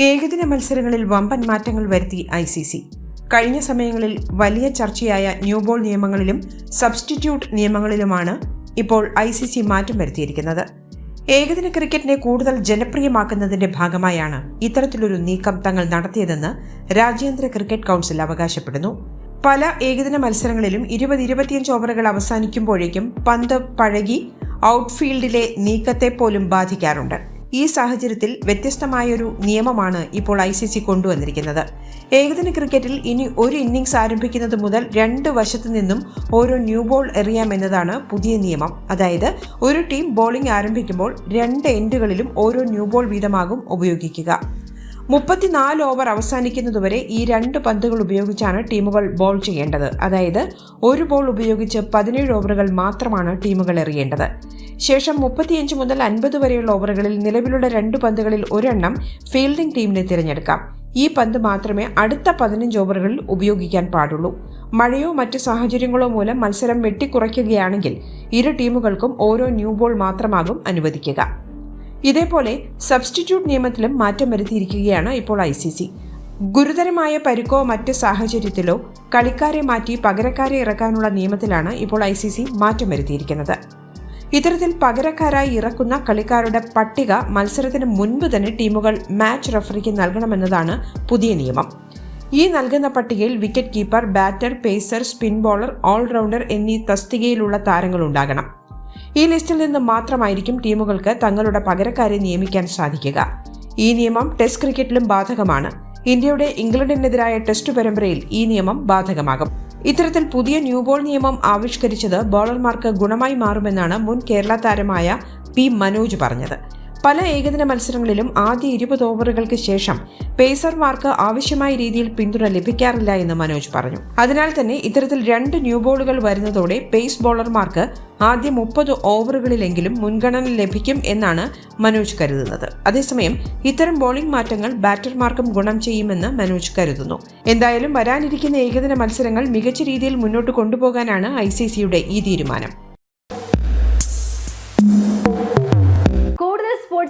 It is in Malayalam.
ഏകദിന മത്സരങ്ങളിൽ വമ്പൻ മാറ്റങ്ങൾ വരുത്തി ഐ സി സി. കഴിഞ്ഞ സമയങ്ങളിൽ വലിയ ചർച്ചയായ ന്യൂ ബോൾ നിയമങ്ങളിലും സബ്സ്റ്റിറ്റ്യൂട്ട് നിയമങ്ങളിലുമാണ് ഇപ്പോൾ ഐ സി സി മാറ്റം വരുത്തിയിരിക്കുന്നത്. ഏകദിന ക്രിക്കറ്റിനെ കൂടുതൽ ജനപ്രിയമാക്കുന്നതിന്റെ ഭാഗമായാണ് ഇത്തരത്തിലൊരു നീക്കം തങ്ങൾ നടത്തിയതെന്ന് രാജ്യാന്തര ക്രിക്കറ്റ് കൗൺസിൽ അവകാശപ്പെടുന്നു. പല ഏകദിന മത്സരങ്ങളിലും ഇരുപത് ഇരുപത്തിയഞ്ച് ഓവറുകൾ അവസാനിക്കുമ്പോഴേക്കും പന്ത് പഴകി ഔട്ട്ഫീൽഡിലെ നീക്കത്തെ പോലും ബാധിക്കാറുണ്ട്. ഈ സാഹചര്യത്തിൽ വ്യത്യസ്തമായൊരു നിയമമാണ് ഇപ്പോൾ ഐ സി സി കൊണ്ടുവന്നിരിക്കുന്നത്. ഏകദിന ക്രിക്കറ്റിൽ ഇനി ഒരു ഇന്നിംഗ്സ് ആരംഭിക്കുന്നത് മുതൽ രണ്ട് വശത്തു നിന്നും ഓരോ ന്യൂ ബോൾ എറിയാമെന്നതാണ് പുതിയ നിയമം. അതായത് ഒരു ടീം ബോളിംഗ് ആരംഭിക്കുമ്പോൾ രണ്ട് എൻഡുകളിലും ഓരോ ന്യൂ ബോൾ വീതമാകും ഉപയോഗിക്കുക. മുപ്പത്തിനാല് ഓവർ അവസാനിക്കുന്നതുവരെ ഈ രണ്ട് പന്തുകൾ ഉപയോഗിച്ചാണ് ടീമുകൾ ബോൾ ചെയ്യേണ്ടത്. അതായത് ഒരു ബോൾ ഉപയോഗിച്ച് പതിനേഴ് ഓവറുകൾ മാത്രമാണ് ടീമുകൾ എറിയേണ്ടത്. ശേഷം മുപ്പത്തിയഞ്ച് മുതൽ അൻപത് വരെയുള്ള ഓവറുകളിൽ നിലവിലുള്ള രണ്ട് പന്തുകളിൽ ഒരെണ്ണം ഫീൽഡിംഗ് ടീമിനെ തിരഞ്ഞെടുക്കാം. ഈ പന്ത് മാത്രമേ അടുത്ത പതിനഞ്ച് ഓവറുകളിൽ ഉപയോഗിക്കാൻ പാടുള്ളൂ. മഴയോ മറ്റ് സാഹചര്യങ്ങളോ മൂലം മത്സരം വെട്ടിക്കുറയ്ക്കുകയാണെങ്കിൽ ഇരു ടീമുകൾക്കും ഓരോ ന്യൂ ബോൾ മാത്രമാകും അനുവദിക്കുക. ഇതേപോലെ സബ്സ്റ്റിറ്റ്യൂട്ട് നിയമത്തിലും മാറ്റം വരുത്തിയിരിക്കുകയാണ് ഇപ്പോൾ ഐ സി സി ഗുരുതരമായ പരുക്കോ മറ്റ് സാഹചര്യത്തിലോ കളിക്കാരെ മാറ്റി പകരക്കാരെ ഇറക്കാനുള്ള നിയമത്തിലാണ് ഇപ്പോൾ ഐ സി സി മാറ്റം വരുത്തിയിരിക്കുന്നത്. ഇത്തരത്തിൽ പകരക്കാരായി ഇറക്കുന്ന കളിക്കാരുടെ പട്ടിക മത്സരത്തിന് മുൻപ് തന്നെ ടീമുകൾ മാച്ച് റഫറിക്ക് നൽകണമെന്നതാണ് പുതിയ നിയമം. ഈ നൽകുന്ന പട്ടികയിൽ wicket keeper batter pacer spin bowler all rounder എന്നീ തസ്തികയിലുള്ള താരങ്ങളുണ്ടാകണം ഈ ലിസ്റ്റിൽ നിന്ന് മാത്രമായിരിക്കും ടീമുകൾക്ക് തങ്ങളുടെ പകരക്കാരെ നിയമിക്കാൻ സാധിക്കുക. ഈ നിയമം ടെസ്റ്റ് ക്രിക്കറ്റിലും ബാധകമാണ്. ഇന്ത്യയുടെ ഇംഗ്ലണ്ടിനെതിരായ ടെസ്റ്റ് പരമ്പരയിൽ ഈ നിയമം ബാധകമാകും. ഇത്തരത്തിൽ പുതിയ ന്യൂ ബോൾ നിയമം ആവിഷ്കരിച്ചത് ബോളർമാർക്ക് ഗുണമായി മാറുമെന്നാണ് മുൻ കേരള താരമായ പി മനോജ് പറഞ്ഞത്. പല ഏകദിന മത്സരങ്ങളിലും ആദ്യ ഇരുപത് ഓവറുകൾക്ക് ശേഷം പേസർമാർക്ക് ആവശ്യമായ രീതിയിൽ പിന്തുണ ലഭിക്കാറില്ല എന്ന് മനോജ് പറഞ്ഞു. അതിനാൽ തന്നെ ഇത്തരത്തിൽ രണ്ട് ന്യൂ ബോളുകൾ വരുന്നതോടെ പേസ് ബോളർമാർക്ക് ആദ്യ മുപ്പത് ഓവറുകളിലെങ്കിലും മുൻഗണന ലഭിക്കും എന്നാണ് മനോജ് കരുതുന്നത്. അതേസമയം ഇത്തരം ബോളിംഗ് മാറ്റങ്ങൾ ബാറ്റർമാർക്കും ഗുണം ചെയ്യുമെന്ന് മനോജ് കരുതുന്നു. എന്തായാലും വരാനിരിക്കുന്ന ഏകദിന മത്സരങ്ങൾ മികച്ച രീതിയിൽ മുന്നോട്ട് കൊണ്ടുപോകാനാണ് ഐ ഈ തീരുമാനം.